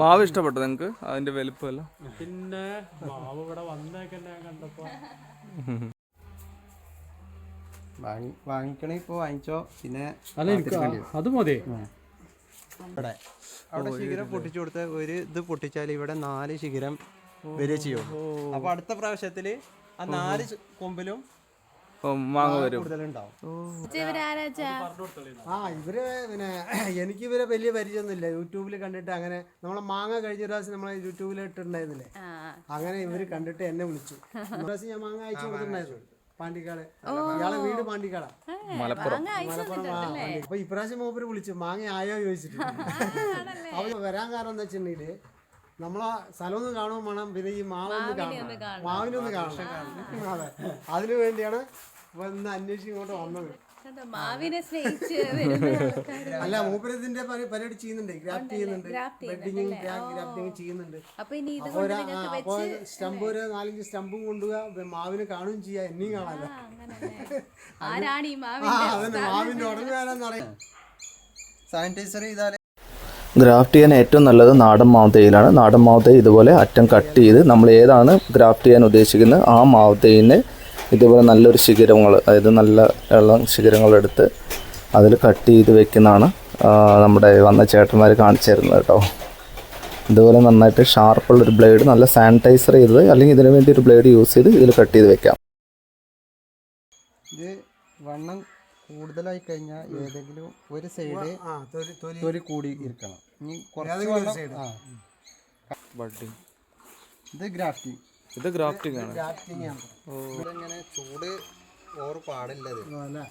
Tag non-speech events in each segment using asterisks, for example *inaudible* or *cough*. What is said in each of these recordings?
മാവ് ഇഷ്ടപ്പെട്ടോ നിങ്ങൾക്ക് അതിന്റെ വലുപ്പമല്ല. പിന്നെ മാവ് ഇവിടെ വന്നേക്കെ ഞാൻ കണ്ടപ്പോ. വാങ്ങിക്കണേ ഇപ്പൊ വാങ്ങിച്ചോ പിന്നെ അത് മതി. ഇവിടെ അവിടെ ശിഖരം പൊട്ടിച്ചു കൊടുത്ത ഒരു ഇത് പൊട്ടിച്ചാൽ ഇവിടെ നാല് ശിഖരം വരെ ചെയ്യും. അപ്പൊ അടുത്ത പ്രാവശ്യത്തിൽ ആ നാല് കൊമ്പിലും മാങ്ങ വരും. കൂടുതലുണ്ടാവും. ആ ഇവർ പിന്നെ *clears throat* എനിക്ക് ഇവരെ വലിയ പരിചയമൊന്നുമില്ല യൂട്യൂബിൽ കണ്ടിട്ട് അങ്ങനെ നമ്മളെ മാങ്ങ കഴിഞ്ഞ പ്രാവശ്യം നമ്മളെ യൂട്യൂബിൽ ഇട്ടിട്ടുണ്ടായിരുന്നില്ലേ അങ്ങനെ ഇവർ കണ്ടിട്ട് എന്നെ വിളിച്ചു. പ്രാവശ്യം ഞാൻ മാങ്ങ അയച്ചു കൊടുത്തിട്ടുണ്ടായിരുന്നു. പാണ്ടിക്കാട്. ഇയാളെ വീട് പാണ്ടിക്കാടാ. മലപ്പുറം. മലപ്പുറം അപ്പൊ ഇപ്രാവശ്യം മൂപ്പര് വിളിച്ചു. മാങ്ങ ആയോ ചോദിച്ചിട്ട്. അവർ വരാൻ കാരണം എന്താ വെച്ചിട്ടുണ്ടെങ്കിൽ നമ്മളെ സ്ഥലമൊന്നും കാണുമ്പോൾ വേണം. പിന്നെ ഈ മാവൊന്ന് കാണണം. മാവിനൊന്ന് കാണണം. അതെ. അതിനു വേണ്ടിയാണ് വന്ന് അന്വേഷിച്ച് ഇങ്ങോട്ട് വന്നത്. മാവിനെ സ്നേഹിച്ച്. അല്ല മൂപ്പര് ഇതിന്റെ പരിപാടി ചെയ്യുന്നുണ്ട്. ഗ്രാഫ്റ്റ് ചെയ്യുന്നുണ്ട്. ബെഡിങ്ങും ഗ്രാഫ്റ്റിംഗ് ചെയ്യുന്നുണ്ട്. അപ്പൊ ഇനി ഇത് അപ്പൊ കൊണ്ട് ഒരു- നാലഞ്ച് സ്റ്റംപും കൊണ്ടുപോവുക മാവിന് കാണുകയും ചെയ്യാ. എന്നെയും കാണാലോ? ആ, അങ്ങനല്ലേ. ആരാണ് ഈ മാവിന്റെ അതന്നെ. മാവിന്റെ ഉടനെ അറിയാം. സാനിറ്റൈസർ ചെയ്താലേ ഗ്രാഫ്റ്റ് ചെയ്യാൻ ഏറ്റവും നല്ലത് നാടൻ മാവത്തേയിലാണ് നാടൻ മാവത്തേ ഇതുപോലെ അറ്റം കട്ട് ചെയ്ത് നമ്മൾ ഏതാണ് ഗ്രാഫ്റ്റ് ചെയ്യാൻ ഉദ്ദേശിക്കുന്നത്. ആ മാവ് തൈയിന് ഇതുപോലെ നല്ലൊരു ശിഖരങ്ങൾ അതായത് നല്ല ഇളം ശിഖരങ്ങളെടുത്ത് അതിൽ കട്ട് ചെയ്ത് വെക്കുന്നതാണ് നമ്മുടെ വന്ന ചേട്ടന്മാർ കാണിച്ചു തരുന്നത് കേട്ടോ. ഇതുപോലെ നന്നായിട്ട് ഷാർപ്പുള്ളൊരു ബ്ലേഡ് നല്ല സാനിറ്റൈസർ ചെയ്തത് അല്ലെങ്കിൽ ഇതിനു വേണ്ടി ഒരു ബ്ലേഡ് യൂസ് ചെയ്ത് ഇതിൽ കട്ട് ചെയ്ത് വെക്കാം. ഇത് വണ്ണം കൂടുതലായി കഴിഞ്ഞാൽ ഏതെങ്കിലും ഒരു സൈഡ് ആ തൊലി തൊലി. തൊലി കൂടി ഇരിക്കണം. ഇനി കുറച്ച് വണ്ണം ഇത് ഗ്രാഫ്റ്റിംഗ് ഇത് ഗ്രാഫ്റ്റിംഗ് ആണ്. ഗ്രാഫ്റ്റിംഗ് ആണ് ഇങ്ങനെ ചൂട് ഓർ പാടില്ലത് അല്ലേ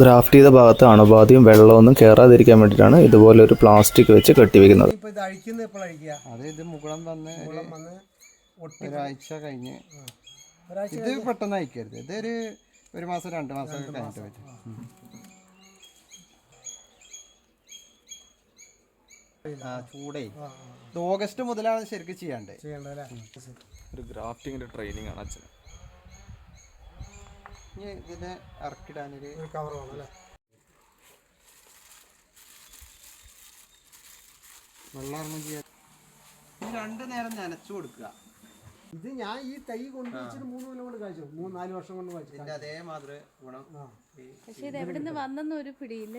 ഗ്രാഫ്റ്റ് ചെയ്ത ഭാഗത്ത് അണുബാധയും വെള്ളമൊന്നും കയറാതിരിക്കാൻ വേണ്ടിയിട്ടാണ് ഇതുപോലെ ഒരു പ്ലാസ്റ്റിക് വെച്ച് കെട്ടിവെക്കുന്നത്. അത് ഇത് മുകുളം വന്ന് ഒരാഴ്ച കഴിഞ്ഞ് ഇത് പെട്ടെന്ന് അയക്കരുത് ഇതൊരു ഒരു മാസം രണ്ട് മാസം കഴിഞ്ഞിട്ട് പറ്റും ആ ചൂടേ. ഇത് ഓഗസ്റ്റ് മുതലാണ് ശരിക്കും ചെയ്യാണ്ടേ. ചെയ്യണ്ടല്ലേ ഒരു ഗ്രാഫ്റ്റിങ്ങിന്റെ ട്രെയിനിങ് ആണ് അച്ഛൻ ഇനി ഇതിനെ ഇറക്കിടാനൊരു ഒരു കവർ വേണം അല്ലേ? വെള്ളം ഇറങ്ങും ചെയ്യാൻ. ഈ രണ്ട് നേരം നനച്ചു കൊടുക്കുക. ഇത് ഞാൻ ഈ തൈ കൊണ്ടുവച്ചിട്ട് മൂന്ന് കൊല്ലം കൊണ്ട് കാഴ്ച മൂന്ന് നാല് വർഷം കൊണ്ട് കാഴ്ച ഇതിന്റെ അതേമാതിരി ഗുണം പക്ഷെ ഇത് എവിടെ വന്നെന്ന് ഒരു പിടിയില്ല.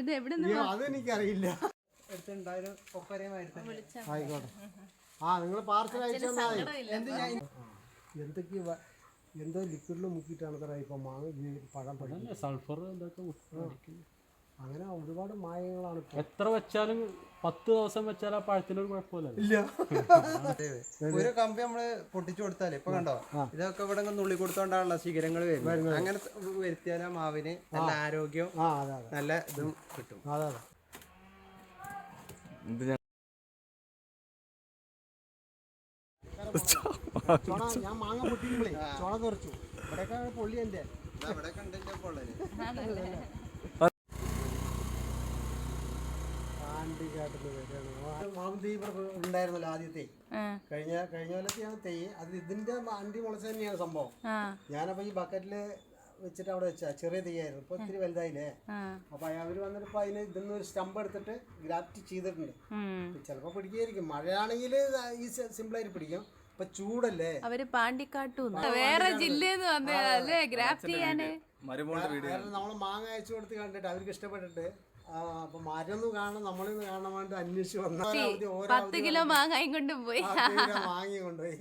ഇത് എവിടെ അയ്യോ അതെനിക്കറിയില്ല. ആയിക്കോട്ടെ. ആ നിങ്ങൾ പാർസൽ എന്തൊക്കെ എന്തോ ലിക്വിഡിൽ മുക്കിയിട്ടാണ് സാറേ ഇപ്പൊ മാങ്ങ പഴം പഴം സൾഫർ. അങ്ങനെ ഒരുപാട് മായങ്ങളാണ് എത്ര വെച്ചാലും പത്ത് ദിവസം വെച്ചാൽ ആ പഴത്തിനൊരു കുഴപ്പമില്ല ഇല്ല. ഒരു കമ്പി നമ്മൾ പൊട്ടിച്ചു കൊടുത്താലേ ഇപ്പൊ കണ്ടോ? ഇതൊക്കെ ഇവിടെ നുള്ളി കൊടുത്തോണ്ടാണല്ലോ ശിഖരങ്ങൾ വരുന്നത്. അങ്ങനെ വരുത്തിയാൽ ആ മാവിന് നല്ല ആരോഗ്യവും നല്ല ഇതും കിട്ടും. അതെ അതെ. ഇത് ഞാൻ ഞാൻ മാങ്ങ പൊട്ടിക്കുമ്പോഴേ ഇവിടെയൊക്കെ പൊള്ളി ഉണ്ടായിരുന്നല്ലോ ആദ്യത്തെ. കഴിഞ്ഞ കഴിഞ്ഞ കൊല്ലത്തെയാണ് തെയ്യ് അത് ഇതിന്റെ അണ്ടി മുളച്ച തന്നെയാണ് സംഭവം. ഞാനപ്പോ ഈ ബക്കറ്റിൽ വെച്ചിട്ട് അവിടെ വെച്ചാ ചെറിയ തെയ്യായിരുന്നു. ഇപ്പൊ ഒത്തിരി വലുതായില്ലേ. അപ്പൊ അവർ വന്നിട്ട് ഇപ്പൊ അതിന് ഇതിന്ന് ഒരു സ്റ്റമ്പ് എടുത്തിട്ട് ഗ്രാഫ്റ്റ് ചെയ്തിട്ടുണ്ട്. ചിലപ്പോ പിടിക്കായിരിക്കും. മഴയാണെങ്കിൽ ഈ സിമ്പിൾ ആയിട്ട് പിടിക്കും. ഇപ്പൊ ചൂടല്ലേ? അവർ പാണ്ടിക്കാട്ടു വേറെ ജില്ലന്ന് വന്നതല്ലേ ഗ്രാഫ്റ്റ് ചെയ്യാന്. നമ്മൾ മാങ്ങ അയച്ചു കൊടുത്ത് കണ്ടിട്ട് അവർക്ക് ഇഷ്ടപ്പെട്ടിട്ട് അപ്പൊ മരൊന്നും കാണണം നമ്മളിന്ന് കാണാൻ വേണ്ടി അന്വേഷിച്ച് വന്നാൽ പത്ത് കിലോ മാങ്ങായും കൊണ്ട് പോയി കൊണ്ടുപോയി. കൊണ്ടുപോയി